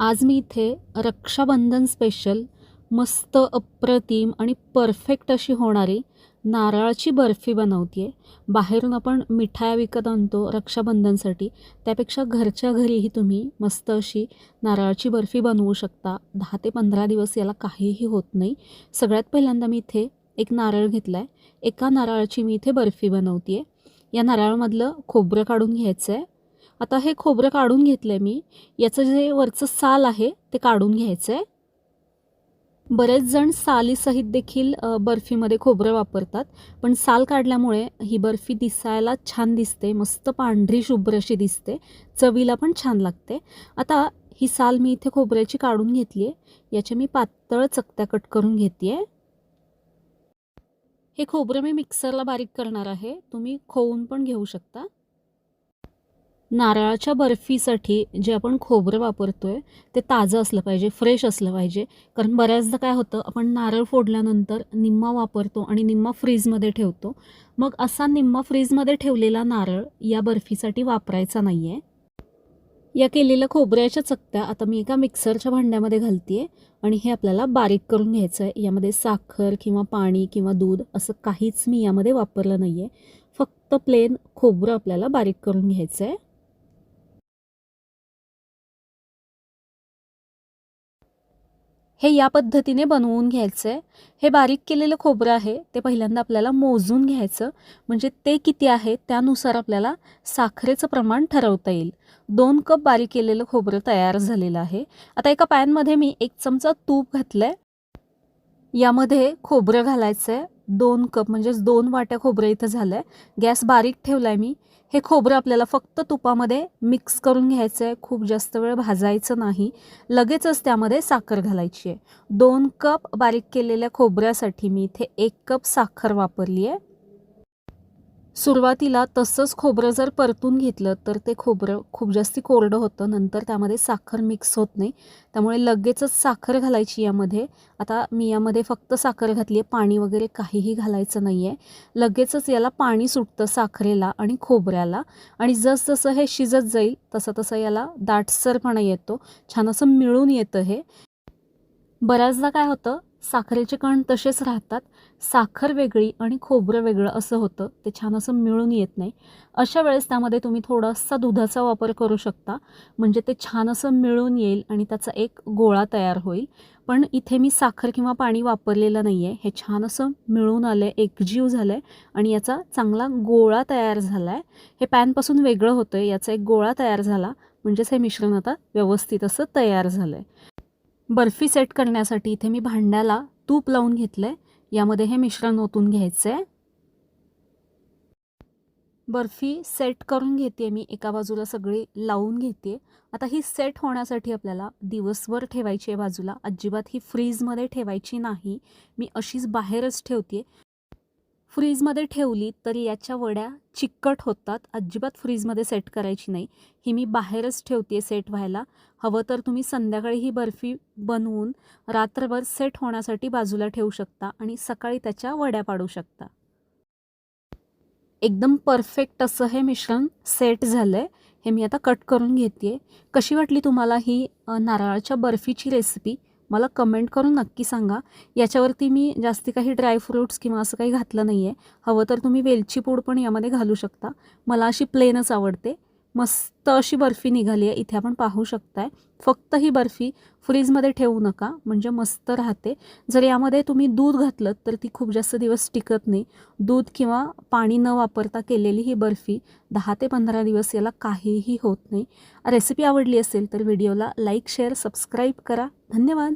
आज मी इथे रक्षाबंधन स्पेशल मस्त अप्रतिम आणि परफेक्ट अशी होणारी नारळाची बर्फी बनवते आहे बाहेरून आपण मिठाया विकत आणतो रक्षाबंधनसाठी. त्यापेक्षा घरच्या घरीही तुम्ही मस्त अशी नारळाची बर्फी बनवू शकता. दहा ते पंधरा दिवस याला काहीही होत नाही. सगळ्यात पहिल्यांदा मी इथे एक नारळ घेतला आहे एका नारळाची मी इथे बर्फी बनवते आहे या नारळामधलं खोबरं काढून घ्यायचं आहे आता हे खोबरं काढून घेतलं आहे मी. याचं जे वरचं साल आहे ते काढून घ्यायचं आहे बरेच जण सालीसहित देखील बर्फीमध्ये खोबरं वापरतात. पण साल काढल्यामुळे ही बर्फी दिसायला छान दिसते. मस्त पांढरी शुभ्र अशी दिसते. चवीला पण छान लागते. आता ही साल मी इथे खोबऱ्याची काढून घेतली आहे याच्या मी पातळ चकत्या कट करून घेते आहे हे खोबरं मी मिक्सरला बारीक करणार आहे. तुम्ही खोवून पण घेऊ शकता. नारळाच्या बर्फीसाठी जे आपण खोबरं वापरतो आहे ते ताजं असलं पाहिजे फ्रेश असलं पाहिजे. कारण बऱ्याचदा काय होतं आपण नारळ फोडल्यानंतर निम्मा वापरतो आणि निम्मा फ्रीजमध्ये ठेवतो. मग असा निम्मा फ्रीजमध्ये ठेवलेला नारळ या बर्फीसाठी वापरायचा नाही आहे या केलेल्या खोबऱ्याच्या चकत्या आता मी एका मिक्सरच्या भांड्यामध्ये घालते आहे आणि हे आपल्याला बारीक करून घ्यायचं आहे यामध्ये साखर किंवा पाणी किंवा दूध असं काहीच मी यामध्ये वापरलं नाही आहे फक्त प्लेन खोबरं आपल्याला बारीक करून घ्यायचं आहे हे या पद्धतीने बनवून घ्यायचं. आहे हे बारीक केलेलं खोबरं आहे ते पहिल्यांदा आपल्याला मोजून घ्यायचं. म्हणजे ते किती आहे त्यानुसार आपल्याला साखरेचं प्रमाण ठरवता येईल. दोन कप बारीक केलेलं खोबरं तयार झालेलं आहे. आता एका पॅनमध्ये मी एक चमचा तूप घातलं आहे यामध्ये खोबरं घालायचं आहे दोन कप म्हणजेच दोन वाट्या खोबरं इथं झालं आहे गॅस बारीक ठेवला आहे मी. हे खोबरं आपल्याला फक्त तुपामध्ये मिक्स करून घ्यायचं आहे खूप जास्त वेळ भाजायचं नाही. लगेचच त्यामध्ये साखर घालायची आहे. दोन कप बारीक केलेल्या खोबऱ्यासाठी मी इथे एक कप साखर वापरली आहे सुरुवातीला तसंच खोबरं जर परतून घेतलं तर ते खोबरं खूप जास्ती कोरडं होतं. नंतर त्यामध्ये साखर मिक्स होत नाही. त्यामुळे लगेचच साखर घालायची यामध्ये. आता मी यामध्ये फक्त साखर घातली आहे. पाणी वगैरे काहीही घालायचं नाही आहे. लगेचच याला पाणी सुटतं साखरेला आणि खोबऱ्याला. आणि जसजसं हे शिजत जाईल तसं तसं याला दाटसरपणा येतो. छान असं मिळून येतं हे. बऱ्याचदा काय होतं साखरेचे कण तसेच राहतात. साखर वेगळी आणि खोबरं वेगळं असं होतं. ते छान असं मिळून येत नाही. अशा वेळेस त्यामध्ये तुम्ही थोडासा दुधाचा वापर करू शकता. म्हणजे ते छान असं मिळून येईल आणि त्याचा एक गोळा तयार होईल. पण इथे मी साखर किंवा पाणी वापरलेलं नाही आहे हे छान असं मिळून आलं आहे एकजीव झालं आहे आणि याचा चांगला गोळा तयार झाला आहे हे पॅनपासून वेगळं होतं आहे याचा एक गोळा तयार झाला. म्हणजेच हे मिश्रण आता व्यवस्थित असं तयार झालं आहे बर्फी सेट करण्यासाठी इथे मी भांड्याला तूप लावून घेतलं आहे यामध्ये हे मिश्रण ओतून घ्यायचं आहे बर्फी सेट करून घेते मी. एका बाजूला सगळी लावून घेते आता ही सेट होण्यासाठी आपल्याला दिवसभर ठेवायची आहे बाजूला. अजिबात ही फ्रीजमध्ये ठेवायची नाही. मी अशीच बाहेरच ठेवते फ्रीजमध्ये ठेवली तर याच्या वड्या चिकट होतात. अजिबात फ्रीजमध्ये सेट करायची नाही. ही मी बाहेरच ठेवते सेट व्हायला. हवं तर तुम्ही संध्याकाळी ही बर्फी बनवून रात्रभर सेट होण्यासाठी बाजूला ठेवू शकता आणि सकाळी त्याच्या वड्या पाडू शकता. एकदम परफेक्ट असं हे मिश्रण सेट झालं आहे हे मी आता कट करून घेते कशी वाटली तुम्हाला ही नारळाच्या बर्फीची रेसिपी? मला कमेंट करून नक्की सांगा. याच्यावरती मी जास्ती काही ड्रायफ्रूट्स किंवा असं काही घातलं नाही आहे हवं तर तुम्ही वेलची पूड पण यामध्ये घालू शकता. मला अशी प्लेनच आवडते. मस्त अशी बर्फी निघाली आहे. इथे आपण पाहू शकताय. फक्त ही बर्फी फ्रीजमध्ये ठेवू नका. म्हणजे मस्त राहते. जर यामध्ये तुम्ही दूध घातलं तर ती खूप जास्त दिवस टिकत नाही. दूध किंवा पाणी न वापरता केलेली ही बर्फी दहा ते पंधरा दिवस याला काहीही होत नाही. रेसिपी आवडली असेल तर व्हिडिओला लाईक शेअर सबस्क्राईब करा. धन्यवाद.